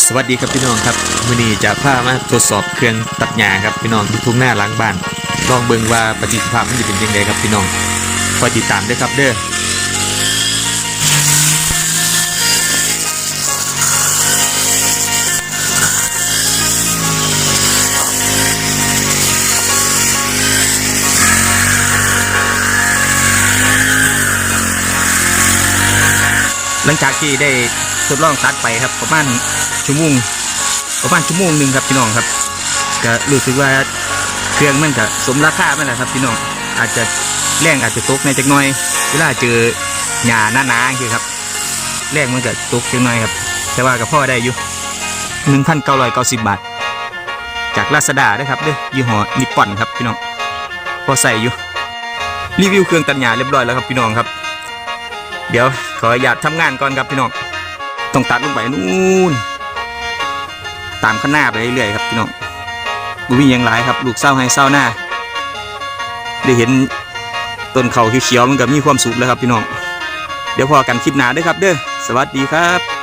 สวัสดีครับพี่น้องครับมือนี้จะพามาทดสอบเครื่องตัดหญ้าครับพี่น้องที่ทุ่งหน้าล้างบ้านลองเบิ่งว่าประสิทธิภาพมันจะเป็นยังไงครับพี่น้องคอยติดตามด้วยครับเด้อหลังจากที่ได้ ทดลองตัดไปครับประมาณชั่วโมงประมาณชั่วโมงหนึ่งครับพี่น้องครับก็รู้สึกว่าเครื่องมันก็สมราคามันแหละครับพี่น้องอาจจะแรงอาจจะตกในจักหน่อย เวลาเจอหญ้าหนาๆคือครับแรงมันก็ตกจักหน่อยครับ แต่ว่ากับพ่อได้อยู่หนึ่งพันเก้าร้อยเก้าสิบบาท จากลาซาด้าด้ครับเด้อยี่ห้อนิปปอนครับพี่น้องพอใส่อยู่รีวิวเครื่องตัดหญ้าเรียบร้อยแล้วครับพี่น้องครับ เดี๋ยวขออนุญาตทำงานก่อนครับพี่น้อง ต้องตัดลงไปนู่นตามข้างหน้าไปเรื่อยๆครับพี่น้องบุมีหยังหลายครับ ลูกเศร้าให้เศร้าหน้า ได้เห็นต้นเขาเขียวๆมันก็มีความสุขแล้วครับพี่น้อง เดี๋ยวพอกันคลิปหน้าด้วยครับเด้อ สวัสดีครับ